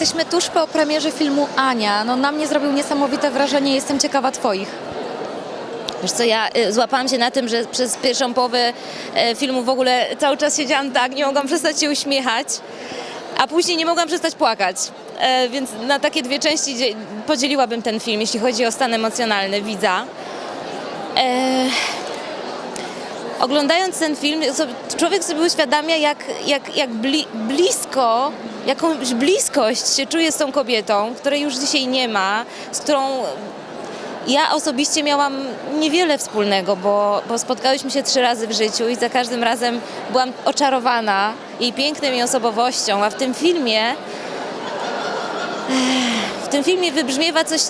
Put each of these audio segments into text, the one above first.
Jesteśmy tuż po premierze filmu Ania. No, na mnie zrobił niesamowite wrażenie, jestem ciekawa Twoich. Wiesz co, ja y, złapałam się na tym, że przez pierwszą połowę e, filmu w ogóle cały czas siedziałam tak, nie mogłam przestać się uśmiechać, a później nie mogłam przestać płakać. E, Więc na takie dwie części dzie- podzieliłabym ten film, jeśli chodzi o stan emocjonalny widza. E, Oglądając ten film, człowiek sobie uświadamia, jak, jak, jak bli, blisko, jakąś bliskość się czuje z tą kobietą, której już dzisiaj nie ma, z którą ja osobiście miałam niewiele wspólnego, bo, bo spotkałyśmy się trzy razy w życiu i za każdym razem byłam oczarowana jej pięknem i osobowością, a w tym filmie w tym filmie wybrzmiewa coś,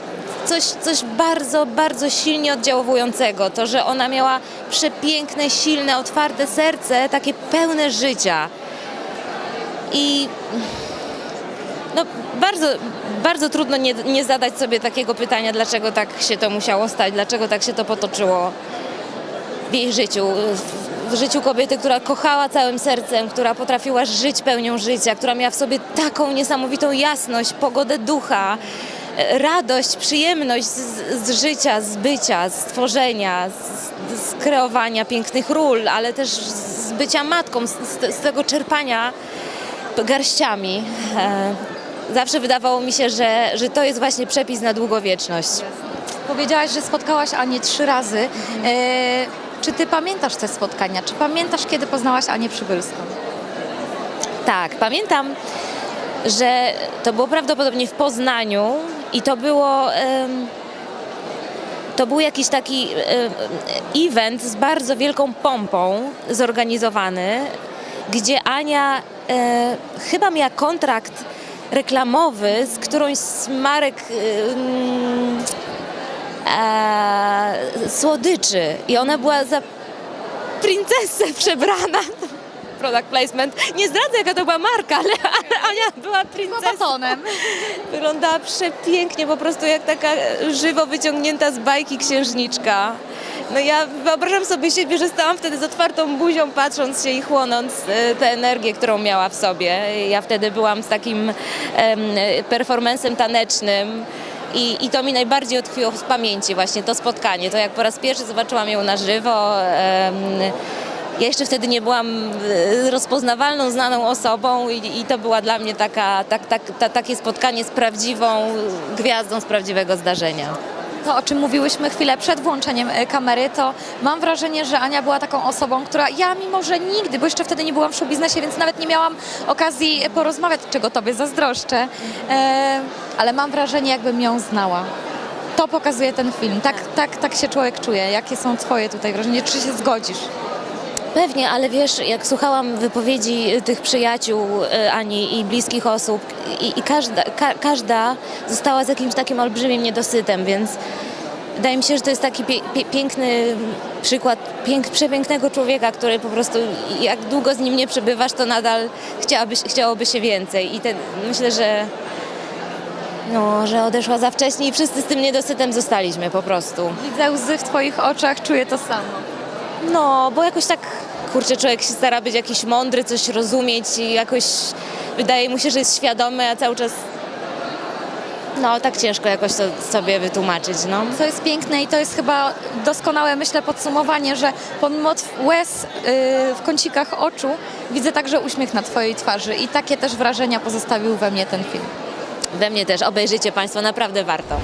coś, coś bardzo, bardzo silnie oddziaływującego. To, że ona miała przepiękne, silne, otwarte serce, takie pełne życia. I no, bardzo, bardzo trudno nie, nie zadać sobie takiego pytania, dlaczego tak się to musiało stać, dlaczego tak się to potoczyło w jej życiu. W, życiu kobiety, która kochała całym sercem, która potrafiła żyć pełnią życia, która miała w sobie taką niesamowitą jasność, pogodę ducha, radość, przyjemność z, z życia, z bycia, z tworzenia, z, z kreowania pięknych ról, ale też z bycia matką, z, z, tego czerpania garściami. E, Zawsze wydawało mi się, że, że to jest właśnie przepis na długowieczność. Powiedziałaś, że spotkałaś Anię trzy razy. E, czy Ty pamiętasz te spotkania? Czy pamiętasz, kiedy poznałaś Anię Przybylską? Tak, pamiętam, że to było prawdopodobnie w Poznaniu i to było. to był jakiś taki event z bardzo wielką pompą zorganizowany, gdzie Ania e, chyba miała kontrakt reklamowy z którąś z marek e, słodyczy i ona była za princesę przebrana. Product placement. Nie zdradzę, jaka to była marka, ale, Ania była princesą. Wyglądała przepięknie, po prostu jak taka żywo wyciągnięta z bajki księżniczka. No ja wyobrażam sobie siebie, że stałam wtedy z otwartą buzią, patrząc się i chłonąc e, tę energię, którą miała w sobie. Ja wtedy byłam z takim em, performancem tanecznym. I, I to mi najbardziej utkwiło w pamięci właśnie to spotkanie, to jak po raz pierwszy zobaczyłam ją na żywo. em, ja jeszcze wtedy nie byłam e, rozpoznawalną, znaną osobą i, i to była dla mnie taka, tak, tak, ta, takie spotkanie z prawdziwą gwiazdą z prawdziwego zdarzenia. To, o czym mówiłyśmy chwilę przed włączeniem e, kamery, to mam wrażenie, że Ania była taką osobą, która ja mimo, że nigdy, bo jeszcze wtedy nie byłam w showbiznesie, więc nawet nie miałam okazji porozmawiać, czego Tobie zazdroszczę, e, ale mam wrażenie, jakbym ją znała. To pokazuje ten film. Tak, tak, tak się człowiek czuje. Jakie są Twoje tutaj wrażenia? Czy się zgodzisz? Pewnie, ale wiesz, jak słuchałam wypowiedzi y, tych przyjaciół y, Ani i bliskich osób i, i każda, ka, każda została z jakimś takim olbrzymim niedosytem, więc wydaje mi się, że to jest taki pie, pie, piękny przykład pięk, przepięknego człowieka, który po prostu jak długo z nim nie przebywasz, to nadal chciałaby, chciałoby się więcej i ten, myślę, że no, że odeszła za wcześnie i wszyscy z tym niedosytem zostaliśmy po prostu. Widzę łzy w Twoich oczach, czuję to samo. No, bo jakoś tak, kurczę, człowiek się stara być jakiś mądry, coś rozumieć i jakoś wydaje mu się, że jest świadomy, a cały czas no, tak ciężko jakoś to sobie wytłumaczyć, no. To jest piękne i to jest chyba doskonałe, myślę, podsumowanie, że pomimo łez yy, w kącikach oczu widzę także uśmiech na Twojej twarzy i takie też wrażenia pozostawił we mnie ten film. We mnie też, obejrzyjcie Państwo, naprawdę warto.